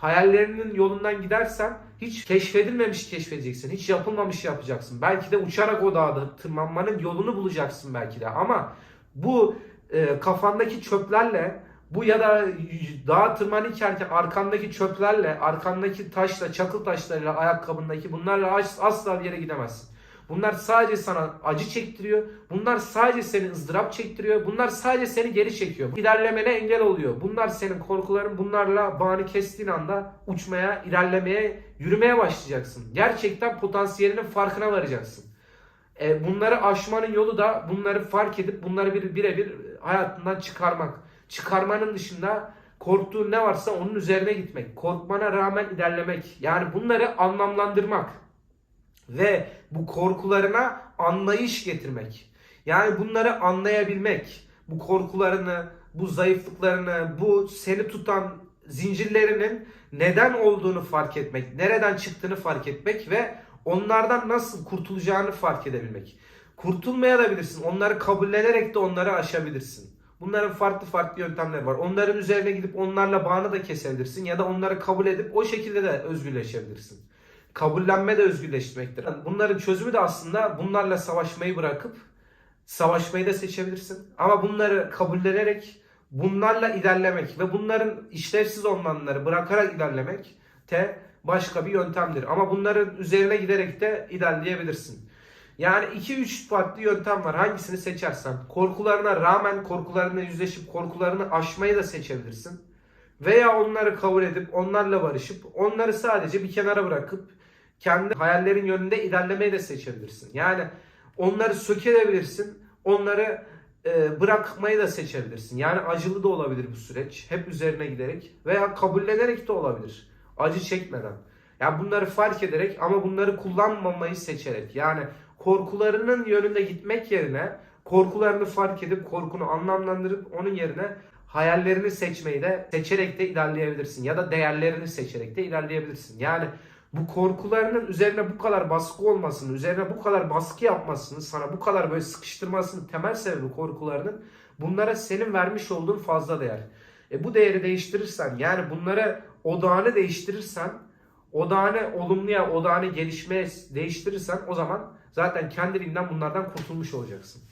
Hayallerinin yolundan gidersen hiç keşfedilmemiş keşfedeceksin. Hiç yapılmamış yapacaksın. Belki de uçarak o dağda tırmanmanın yolunu bulacaksın belki de. Ama bu e, kafandaki çöplerle bu ya da dağa tırmanırken arkandaki çöplerle, arkandaki taşla, çakıl taşlarıyla, ayakkabındaki bunlarla as- asla bir yere gidemezsin. Bunlar sadece sana acı çektiriyor. Bunlar sadece seni ızdırap çektiriyor. Bunlar sadece seni geri çekiyor. İlerlemene engel oluyor. Bunlar senin korkuların. Bunlarla bağını kestiğin anda uçmaya, ilerlemeye, yürümeye başlayacaksın. Gerçekten potansiyelinin farkına varacaksın. E, bunları aşmanın yolu da bunları fark edip bunları bir birebir hayatından çıkarmak. Çıkarmanın dışında korktuğun ne varsa onun üzerine gitmek. Korkmana rağmen ilerlemek. Yani bunları anlamlandırmak ve bu korkularına anlayış getirmek. Yani bunları anlayabilmek, bu korkularını, bu zayıflıklarını, bu seni tutan zincirlerinin neden olduğunu fark etmek, nereden çıktığını fark etmek ve onlardan nasıl kurtulacağını fark edebilmek. Kurtulmaya da bilirsin. Onları kabullenerek de onları aşabilirsin. Bunların farklı farklı yöntemleri var. Onların üzerine gidip onlarla bağını da kesebilirsin ya da onları kabul edip o şekilde de özgürleşebilirsin. Kabullenme de özgürleşmektir. Bunların çözümü de aslında bunlarla savaşmayı bırakıp savaşmayı da seçebilirsin. Ama bunları kabullenerek bunlarla ilerlemek ve bunların işlevsiz olanları bırakarak ilerlemek de başka bir yöntemdir. Ama bunların üzerine giderek de ilerleyebilirsin. Yani 2-3 farklı yöntem var. Hangisini seçersen. Korkularına rağmen korkularına yüzleşip korkularını aşmayı da seçebilirsin. Veya onları kabul edip onlarla barışıp onları sadece bir kenara bırakıp kendi hayallerin yönünde ilerlemeyi de seçebilirsin. Yani onları sökebilirsin. Onları e, bırakmayı da seçebilirsin. Yani acılı da olabilir bu süreç. Hep üzerine giderek veya kabullenerek de olabilir. Acı çekmeden. Yani bunları fark ederek ama bunları kullanmamayı seçerek. Yani korkularının yönünde gitmek yerine korkularını fark edip korkunu anlamlandırıp onun yerine hayallerini seçmeyi de seçerek de ilerleyebilirsin. Ya da değerlerini seçerek de ilerleyebilirsin. Yani bu korkularının üzerine bu kadar baskı olmasının, üzerine bu kadar baskı yapmasının, sana bu kadar böyle sıkıştırmasının temel sebebi korkularının bunlara senin vermiş olduğun fazla değer. E bu değeri değiştirirsen yani bunlara odağını değiştirirsen odağını olumluya, odağını gelişmeye değiştirirsen o zaman zaten kendiliğinden bunlardan kurtulmuş olacaksın.